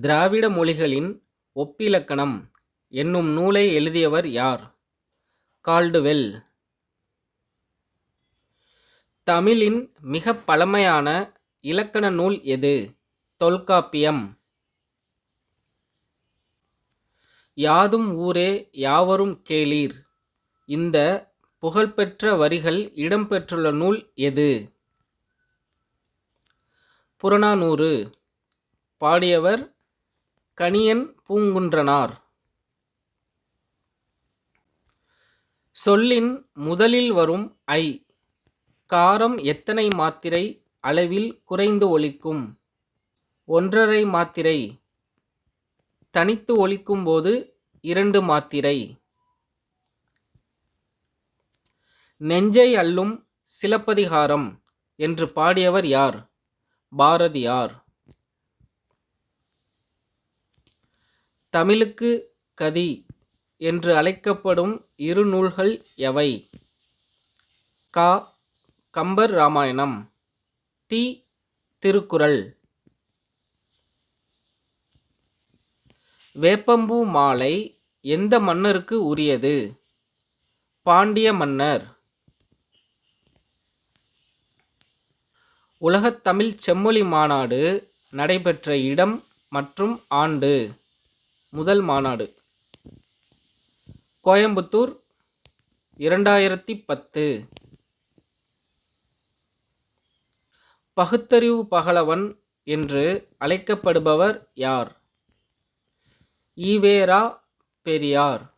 திராவிட மொழிகளின் ஒப்பிலக்கணம் என்னும் நூலை எழுதியவர் யார்? கால்டுவெல். தமிழின் மிக பழமையான இலக்கண நூல் எது? தொல்காப்பியம். யாதும் ஊரே யாவரும் கேளீர் இந்த புகழ்பெற்ற வரிகள் இடம்பெற்றுள்ள நூல் எது? புறநானூறு. பாடியவர் கணியன் பூங்குன்றனார். சொல்லின் முதலில் வரும் ஐ காரம் எத்தனை மாத்திரை அளவில் குறைந்து ஒலிக்கும்? ஒன்றரை மாத்திரை. தனித்து ஒலிக்கும்போது இரண்டு மாத்திரை. நெஞ்சை அள்ளும் சிலப்பதிகாரம் என்று பாடியவர் யார்? பாரதியார். தமிழுக்கு கதி என்று அழைக்கப்படும் இரு நூல்கள் எவை? க. கம்பர் ராமாயணம் தி. திருக்குறள். வேப்பம்பூ மாலை எந்த மன்னருக்கு உரியது? பாண்டிய மன்னர். உலகத் தமிழ்ச் செம்மொழி மாநாடு நடைபெற்ற இடம் மற்றும் ஆண்டு. முதல் மாநாடு. கோயம்புத்தூர் இரண்டாயிரத்தி பத்து. பகுத்தறிவு பகலவன் என்று அழைக்கப்படுபவர் யார்? ஈவேரா பெரியார்.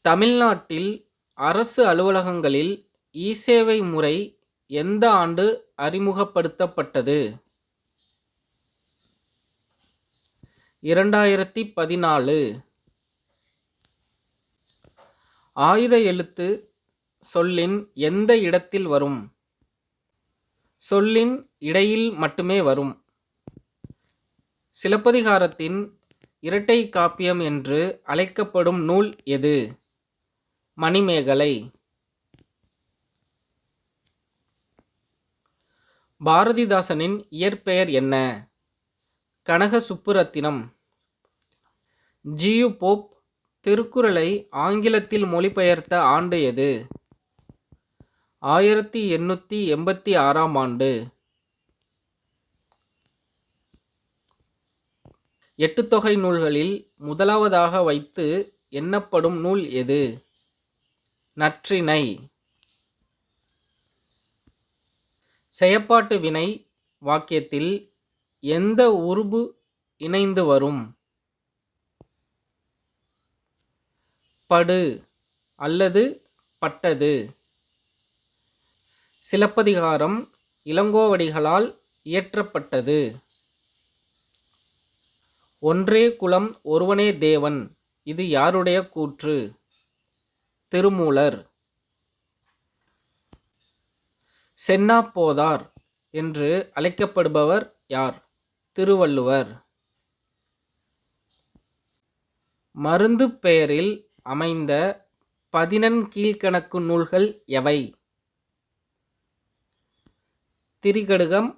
தமிழ்நாட்டில் அரசு அலுவலகங்களில் இ-சேவை முறை எந்த ஆண்டு அறிமுகப்படுத்தப்பட்டது? இரண்டாயிரத்தி பதினாலு. ஆயுத எழுத்து சொல்லின் எந்த இடத்தில் வரும்? சொல்லின் இடையில் மட்டுமே வரும். சிலப்பதிகாரத்தின் இரட்டைக் காப்பியம் என்று அழைக்கப்படும் நூல் எது? மணிமேகலை. பாரதிதாசனின் இயற்பெயர் என்ன? கனக சுப்புரத்தினம். ஜியு போப் திருக்குறளை ஆங்கிலத்தில் மொழிபெயர்த்த ஆண்டு எது? ஆயிரத்தி எண்ணூத்தி எண்பத்தி ஆறாம் ஆண்டு. எட்டுத்தொகை நூல்களில் முதலாவதாக வைத்து எண்ணப்படும் நூல் எது? நற்றிணை. செயப்பாட்டு வினை வாக்கியத்தில் எந்த உருபு இணைந்து வரும்? படு அல்லது பட்டது. சிலப்பதிகாரம் இளங்கோவடிகளால் இயற்றப்பட்டது. ஒன்றே குலம் ஒருவனே தேவன் இது யாருடைய கூற்று? திருமூலர். சென்னா போதார் என்று அழைக்கப்படுபவர் யார்? திருவள்ளுவர். மருந்துப் பெயரில் அமைந்த பதினெண்கீழ்க்கணக்கு நூல்கள் எவை? திரிகடுகம்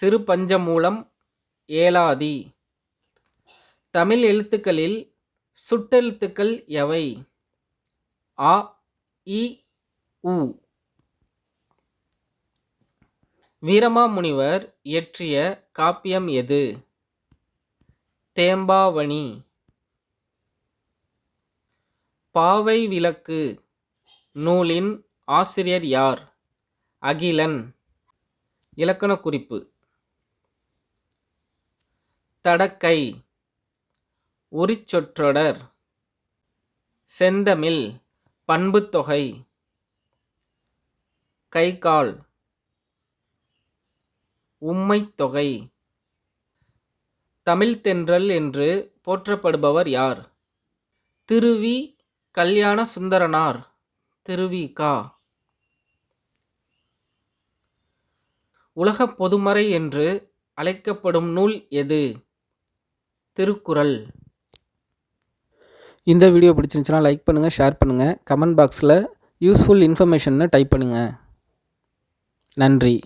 சிறுபஞ்சமூலம் ஏலாதி. தமிழ் எழுத்துக்களில் சுட்டெழுத்துக்கள் எவை? அ இ உ. வீரமாமுனிவர் இயற்றிய காப்பியம் எது? தேம்பாவணி. பாவை விளக்கு நூலின் ஆசிரியர் யார்? அகிலன். இலக்கணக் குறிப்பு தடக்கை உரிச்சொற்றொடர் செந்தமிழ் பண்புத்தொகை கைகால் உம்மைத்தொகை தமிழ்த்தென்றல் என்று போற்றப்படுபவர் யார்? திருவி கல்யாண சுந்தரனார். திருவி கா உலக உலகப் பொதுமறை என்று அழைக்கப்படும் நூல் எது? திருக்குறள். இந்த வீடியோ பிடிச்சிருந்துச்சுன்னா லைக் பண்ணுங்கள் ஷேர் பண்ணுங்கள் கமெண்ட் பாக்ஸில் யூஸ்ஃபுல் இன்ஃபர்மேஷன்னு டைப் பண்ணுங்கள் நன்றி